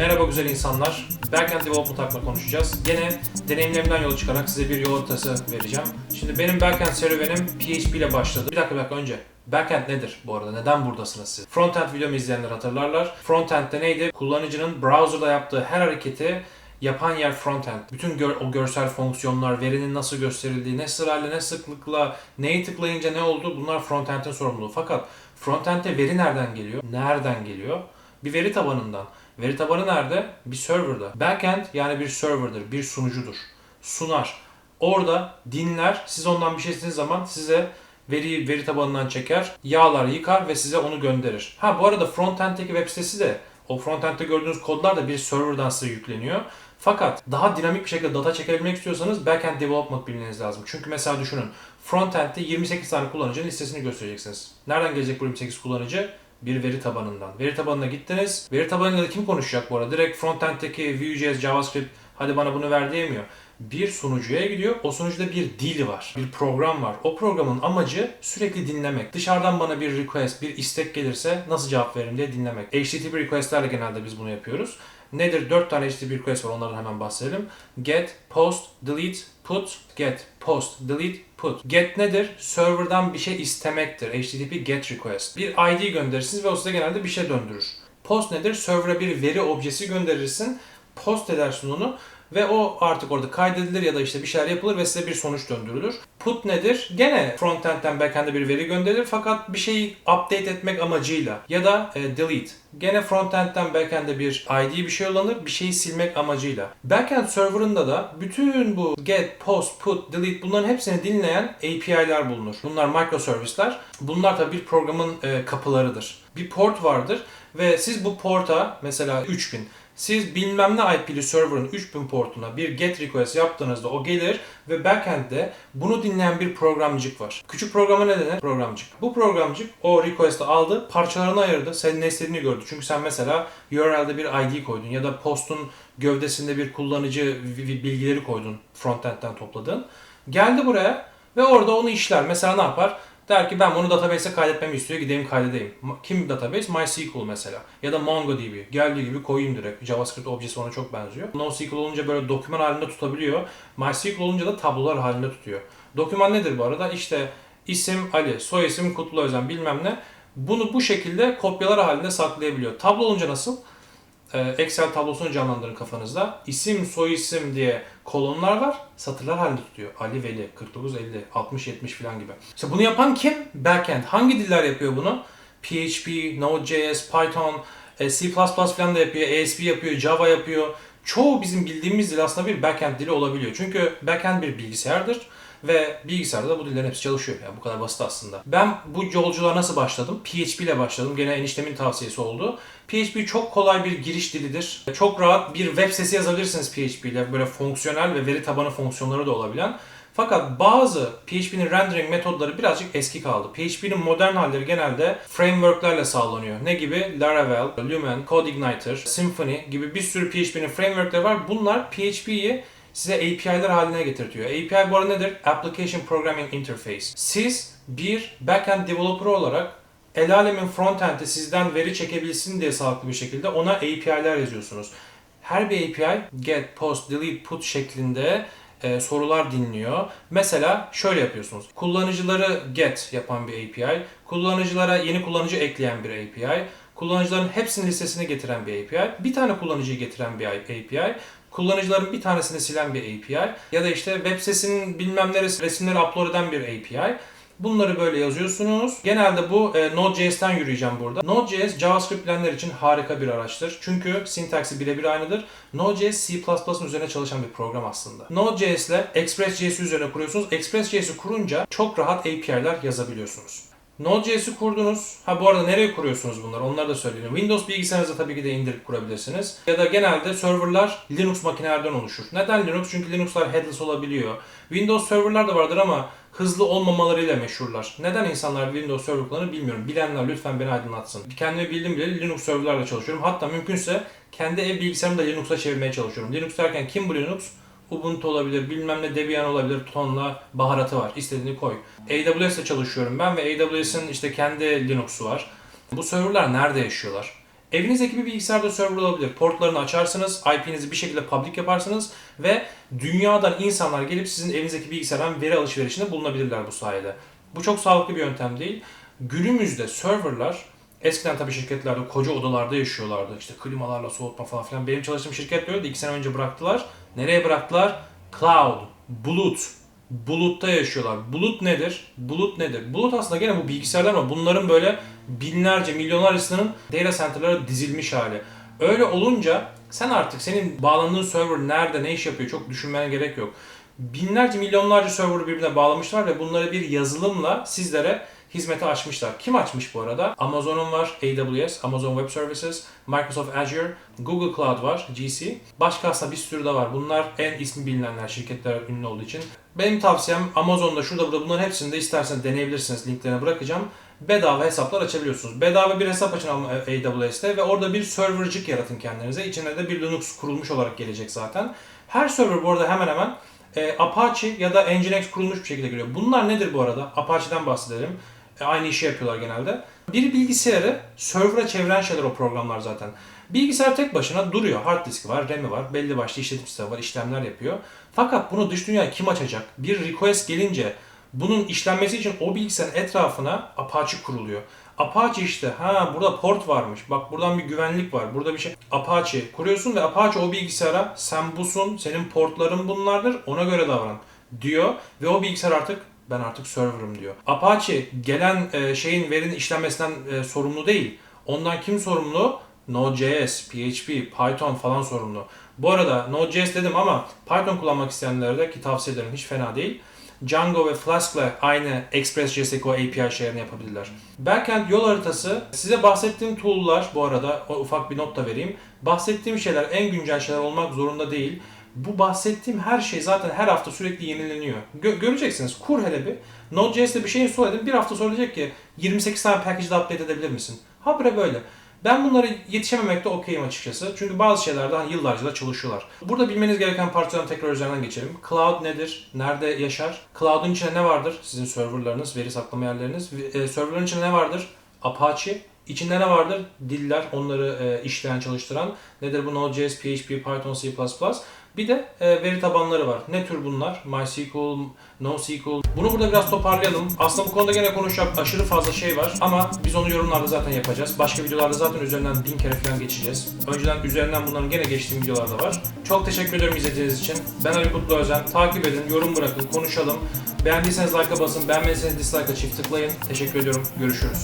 Merhaba güzel insanlar. Backend Development hakkında konuşacağız. Gene deneyimlerimden yola çıkarak size bir yol haritası vereceğim. Şimdi benim backend serüvenim PHP ile başladı. Bir dakika bir dakika önce. Backend nedir bu arada? Neden buradasınız siz? Frontend videomu izleyenler hatırlarlar. Frontend'de neydi? Kullanıcının browser'da yaptığı her hareketi yapan yer frontend. Bütün gör- o görsel fonksiyonlar, verinin nasıl gösterildiği, ne sırayla, ne sıklıkla, neyi tıklayınca ne oldu bunlar frontend'in sorumluluğu. Fakat frontend'de veri nereden geliyor? Nereden geliyor? Bir veri tabanından. Veri tabanı nerede? Bir serverda. Backend yani bir serverdır, bir sunucudur. Sunar. Orada dinler, siz ondan bir şey istediğiniz zaman size veriyi veri tabanından çeker, yağlar, yıkar ve size onu gönderir. Ha bu arada frontend'deki web sitesi de o frontend'de gördüğünüz kodlar da bir serverdan size yükleniyor. Fakat daha dinamik bir şekilde data çekebilmek istiyorsanız backend development bilmeniz lazım. Çünkü mesela düşünün frontend'de 28 tane kullanıcının listesini göstereceksiniz. Nereden gelecek bu 28 kullanıcı? Bir veri tabanından. Veri tabanına gittiniz. Veri tabanıyla kim konuşacak bu arada? Direkt frontend'deki Vue.js, JavaScript hadi bana bunu ver diyemiyor. Bir sunucuya gidiyor. O sunucuda bir dil var. Bir program var. O programın amacı sürekli dinlemek. Dışarıdan bana bir request, bir istek gelirse nasıl cevap veririm diye dinlemek. HTTP requestlerle genelde biz bunu yapıyoruz. Nedir? 4 tane HTTP request var. Onlardan hemen bahsedelim. Get, post, delete, put, get, post, delete, put. Get nedir? Server'dan bir şey istemektir. HTTP get request. Bir ID gönderirsiniz ve o size genelde bir şey döndürür. Post nedir? Server'a bir veri objesi gönderirsin. Post edersin onu ve o artık orada kaydedilir ya da işte bir şeyler yapılır ve size bir sonuç döndürülür. Put nedir? Gene frontend'den backend'e bir veri gönderilir fakat bir şeyi update etmek amacıyla ya da e, delete. Gene frontend'den backend'e bir ID bir şey yollanır, bir şeyi silmek amacıyla. Backend server'ında da bütün bu get, post, put, delete bunların hepsini dinleyen API'ler bulunur. Bunlar microservice'ler. Bunlar tabii bir programın e, kapılarıdır. Bir port vardır ve siz bu porta mesela 3000 siz bilmem ne IP'li server'ın 3000 portuna bir get request yaptığınızda o gelir ve backend'de bunu dinleyen bir programcık var. Küçük programa ne denir? Programcık. Bu programcık o request'i aldı, parçalarına ayırdı, senin ne istediğini gördü. Çünkü sen mesela URL'de bir ID koydun ya da postun gövdesinde bir kullanıcı bilgileri koydun frontend'den topladın. Geldi buraya ve orada onu işler. Mesela ne yapar? Der ki ben bunu database'e kaydetmemi istiyor. Gideyim kaydedeyim. Kim database? MySQL mesela. Ya da MongoDB. Geldiği gibi koyayım direkt. JavaScript objesi ona çok benziyor. NoSQL olunca böyle doküman halinde tutabiliyor. MySQL olunca da tablolar halinde tutuyor. Doküman nedir bu arada? İşte isim Ali, soy isim Kutlu Özen bilmem ne. Bunu bu şekilde kopyalar halinde saklayabiliyor. Tablo olunca nasıl? Ee, Excel tablosunu canlandırın kafanızda. İsim, soy isim diye kolonlar var. Satırlar halinde tutuyor. Ali, Veli, 49, 50, 60, 70 falan gibi. İşte bunu yapan kim? Backend. Hangi diller yapıyor bunu? PHP, Node.js, Python, e, C++ falan da yapıyor. ASP yapıyor, Java yapıyor. Çoğu bizim bildiğimiz dil aslında bir backend dili olabiliyor. Çünkü backend bir bilgisayardır. Ve bilgisayarda da bu dillerin hepsi çalışıyor. Yani bu kadar basit aslında. Ben bu yolculuğa nasıl başladım? PHP ile başladım. Gene eniştemin tavsiyesi oldu. PHP çok kolay bir giriş dilidir. Çok rahat bir web sitesi yazabilirsiniz PHP ile. Böyle fonksiyonel ve veri tabanı fonksiyonları da olabilen. Fakat bazı PHP'nin rendering metodları birazcık eski kaldı. PHP'nin modern halleri genelde frameworklerle sağlanıyor. Ne gibi? Laravel, Lumen, CodeIgniter, Symfony gibi bir sürü PHP'nin frameworkleri var. Bunlar PHP'yi size API'ler haline getirtiyor. API bu arada nedir? Application Programming Interface. Siz bir backend developer olarak el alemin frontend'i sizden veri çekebilsin diye sağlıklı bir şekilde ona API'ler yazıyorsunuz. Her bir API get, post, delete, put şeklinde e, sorular dinliyor. Mesela şöyle yapıyorsunuz. Kullanıcıları get yapan bir API, kullanıcılara yeni kullanıcı ekleyen bir API, kullanıcıların hepsinin listesine getiren bir API, bir tane kullanıcıyı getiren bir API, kullanıcıların bir tanesini silen bir API ya da işte web sitesinin bilmem neresi resimleri upload eden bir API. Bunları böyle yazıyorsunuz. Genelde bu e, Node.js'ten yürüyeceğim burada. Node.js JavaScript bilenler için harika bir araçtır. Çünkü sintaksi birebir aynıdır. Node.js C++'ın üzerine çalışan bir program aslında. Node.js ile Express.js üzerine kuruyorsunuz. Express.js'i kurunca çok rahat API'ler yazabiliyorsunuz. Node.js'i kurdunuz. Ha bu arada nereye kuruyorsunuz bunları? Onları da söyleyeyim. Windows bilgisayarınızda tabii ki de indirip kurabilirsiniz. Ya da genelde serverlar Linux makinelerden oluşur. Neden Linux? Çünkü Linux'lar headless olabiliyor. Windows serverlar da vardır ama hızlı olmamalarıyla meşhurlar. Neden insanlar Windows server kullanır bilmiyorum. Bilenler lütfen beni aydınlatsın. Kendimi bildim bile Linux serverlarla çalışıyorum. Hatta mümkünse kendi ev bilgisayarımı da Linux'a çevirmeye çalışıyorum. Linux derken kim bu Linux? Ubuntu olabilir, bilmem ne Debian olabilir, tonla baharatı var. İstediğini koy. AWS'le çalışıyorum ben ve AWS'in işte kendi Linux'u var. Bu serverlar nerede yaşıyorlar? Evinizdeki bir bilgisayarda server olabilir. Portlarını açarsınız, IP'nizi bir şekilde public yaparsınız ve dünyadan insanlar gelip sizin evinizdeki bilgisayardan veri alışverişinde bulunabilirler bu sayede. Bu çok sağlıklı bir yöntem değil. Günümüzde serverlar eskiden tabii şirketlerde koca odalarda yaşıyorlardı. İşte klimalarla soğutma falan filan. Benim çalıştığım şirket de öyle. İki sene önce bıraktılar. Nereye bıraktılar? Cloud, bulut. Bulutta yaşıyorlar. Bulut nedir? Bulut nedir? Bulut aslında gene bu bilgisayarlar ama bunların böyle binlerce, milyonlarcasının data center'lara dizilmiş hali. Öyle olunca sen artık senin bağlandığın server nerede, ne iş yapıyor çok düşünmene gerek yok. Binlerce, milyonlarca server birbirine bağlamışlar ve bunları bir yazılımla sizlere hizmete açmışlar. Kim açmış bu arada? Amazon'un var, AWS, Amazon Web Services, Microsoft Azure, Google Cloud var, GC. Başka aslında bir sürü de var. Bunlar en ismi bilinenler, şirketler ünlü olduğu için. Benim tavsiyem Amazon'da, şurada, burada bunların hepsini de isterseniz deneyebilirsiniz. Linklerine bırakacağım. Bedava hesaplar açabiliyorsunuz. Bedava bir hesap açın AWS'te ve orada bir servercik yaratın kendinize. İçine de bir Linux kurulmuş olarak gelecek zaten. Her server bu arada hemen hemen e, Apache ya da Nginx kurulmuş bir şekilde geliyor. Bunlar nedir bu arada? Apache'den bahsedelim. E, aynı işi yapıyorlar genelde. Bir bilgisayarı server'a çeviren şeyler o programlar zaten. Bilgisayar tek başına duruyor. Hard diski var, RAM'i var, belli başlı işletim sistemi var, işlemler yapıyor. Fakat bunu dış dünyaya kim açacak? Bir request gelince bunun işlenmesi için o bilgisayarın etrafına Apache kuruluyor. Apache işte ha burada port varmış. Bak buradan bir güvenlik var. Burada bir şey. Apache kuruyorsun ve Apache o bilgisayara sen busun, senin portların bunlardır. Ona göre davran diyor ve o bilgisayar artık ben artık server'ım diyor. Apache gelen e, şeyin verinin işlenmesinden e, sorumlu değil. Ondan kim sorumlu? Node.js, PHP, Python falan sorumlu. Bu arada Node.js dedim ama Python kullanmak isteyenlere de ki tavsiye ederim hiç fena değil. Django ve Flask'la aynı Express.js'deki o API şeylerini yapabilirler. Backend yol haritası size bahsettiğim tool'lar bu arada o ufak bir not da vereyim. Bahsettiğim şeyler en güncel şeyler olmak zorunda değil. Bu bahsettiğim her şey zaten her hafta sürekli yenileniyor. Gö- göreceksiniz. Kur hele bir. Node.js'te bir şey install edin. Bir hafta sonra diyecek ki 28 tane package'de update edebilir misin? Habire böyle. Ben bunlara yetişememekte okeyim açıkçası. Çünkü bazı şeyler daha yıllarca da çalışıyorlar. Burada bilmeniz gereken parçaların tekrar üzerinden geçelim. Cloud nedir? Nerede yaşar? Cloud'un içinde ne vardır? Sizin serverlarınız, veri saklama yerleriniz. E, serverların içinde ne vardır? Apache. İçinde ne vardır? Diller, onları e, işleyen, çalıştıran. Nedir bu Node.js, PHP, Python, C++. Bir de e, veri tabanları var. Ne tür bunlar? MySQL, NoSQL. Bunu burada biraz toparlayalım. Aslında bu konuda gene konuşacak aşırı fazla şey var. Ama biz onu yorumlarda zaten yapacağız. Başka videolarda zaten üzerinden bin kere falan geçeceğiz. Önceden üzerinden bunların gene geçtiğim videolar da var. Çok teşekkür ederim izlediğiniz için. Ben Ali Kutlu Özen. Takip edin, yorum bırakın, konuşalım. Beğendiyseniz like'a basın, beğenmediyseniz dislike'a çift tıklayın. Teşekkür ediyorum. Görüşürüz.